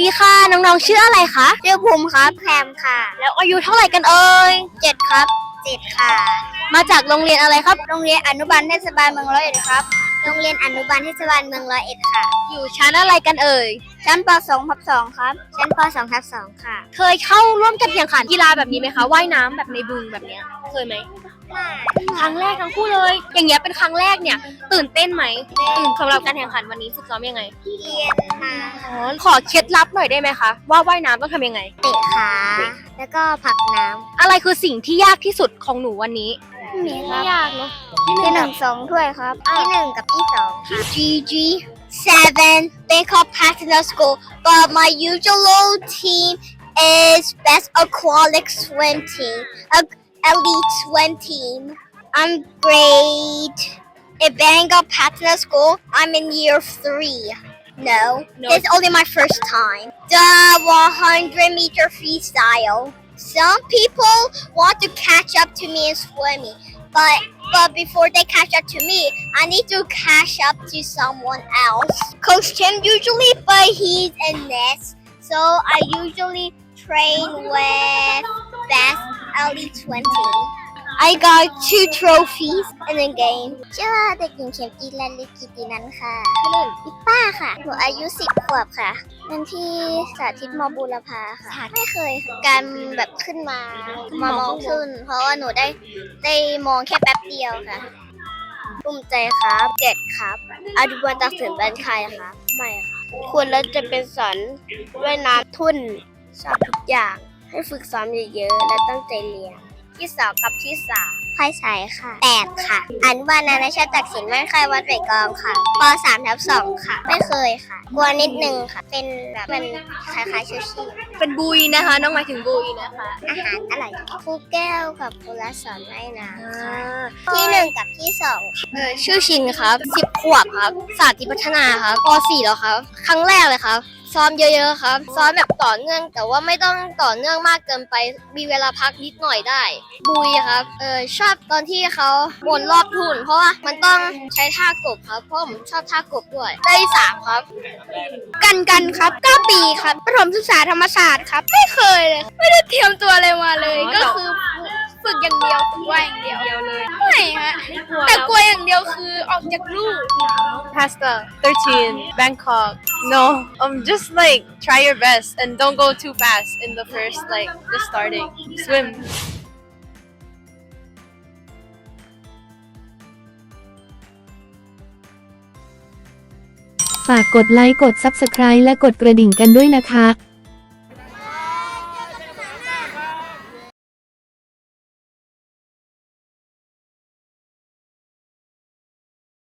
ดีค่ะ น้องๆชื่ออะไรคะชื่อภูมิครับแพมค่ะ แล้วอายุเท่าไหร่กันเอ่ยเจ็ดครับเจ็ดค่ะ มาจากโรงเรียนอะไรครับ โรงเรียนอนุบาลเทศบาลเมืองร้อยเอ็ดครับ โรงเรียนอนุบาลเทศบาลเมืองร้อยเอ็ดค่ะ อยู่ชั้นอะไรกันเอ่ย ชั้นป .2 ทับ2ครับ ชั้นป .2 ทับ2ค่ะ เคยเข้าร่วมกันแข่งขันกีฬาแบบนี้ไหมคะ ว่ายน้ำแบบในบึงแบบเนี้ย เคยไหม ครั้งแรกทั้งคู่เลย อย่างเงี้ยเป็นครั้งแรกเนี่ย ตื่นเต้นไหมตื่นสำหรับการแข่งขันวันนี้ฝึกซ้อมยังไง เรียนมา อ๋อขอเคล็ดลับหน่อยได้ไหมคะว่าว่ายน้ำต้องทำยังไง เตะขา แล้วก็ผลักน้อะไรคือสิ่งที่ยากที่สุดของหนูวันนี้ำมีครับยากเนาะที่หนึ่งสองถ้วยครับ ที่หนึ่งกับที่สองค่ะ GG seven Bangkok Patina School but my usual team is best aquatic swim team a elite swim team I'm grade at Bangkok Patina School I'm in year three no, No. it's only my first time the 100 meter freestyle some people want to catch up to me in swimming but but before they catch up to me, I need to catch up to someone else. Coach Tim usually, but he's in this, so I usually train with Best Elite 20. I got two trophies in the game. ชื่อว่าเด็กหญิงเข็มจีรันลิกิตินันค่ะชื่อเล่นพิป้าค่ะ หนูอายุ 10 ขวบค่ะเป็นที่สาธิตมบูรพาค่ะ ไม่เคยค่ะการแบบขึ้นมามามองขึ้น เพราะว่าหนูได้ได้มองแค่แป๊บเดียวค่ะภูมิใจครับเจ็ดครับ อาดุบันตักสินบันใครคะไม่ค่ะควรแล้วจะเป็นสอนว่ายน้ำทุ่นชอบทุกอย่าง ให้ฝึกซ้อมเยอะๆ และตั้งใจเรียน ที่สองกับที่สามพายสายค่ะแปดค่ะอนุบาลนานาชาติตักสินบ้านค่ายวัดไหกองค่ะปสามทับสองค่ะ ไม่เคยค่ะ กลัวนิดนึงค่ะ เป็นแบบมันคล้ายๆชูชีพเป็นบุยนะคะ น้องหมายถึงบุยนะคะ อาหารอร่อยครูแก้วกับครูรัสสอนว่ายน้ำค่ะที่ที่หนึ่งกับที่สองเออชื่อชินครับสิบขวบครับสาธิตพัฒนาครับป .4 แล้วครับ ครั้งแรกเลยครับ ซ้อมเยอะๆครับ ซ้อมแบบต่อเนื่องแต่ว่าไม่ต้องต่อเนื่องมากเกินไป มีเวลาพักนิดหน่อยได้ บุยครับ เออชอบตอนที่เขาวนรอบทุ่น เพราะว่ามันต้องใช้ท่ากบครับเพราะผมชอบท่ากบด้วย ได้ที่สามครับ กันกันครับ9ปีครับประถมศึกษาธรรมศาสตร์ครับ ไม่เคยเลย ไม่ได้เตรียมตัวอะไรมาเลย ก็คือฝึกอย่างเดียวฝึกว่ายอย่างเดียวเลยไม่ฮะแต่กลัวอย่างเดียวคือออกจากลูก Pasta, 13, Bangkok. No, um, just like try your best and don't go too fast in the first, like, just starting. Swim. ฝากกดไลค์กด Subscribe และกดกระดิ่งกันด้วยนะคะ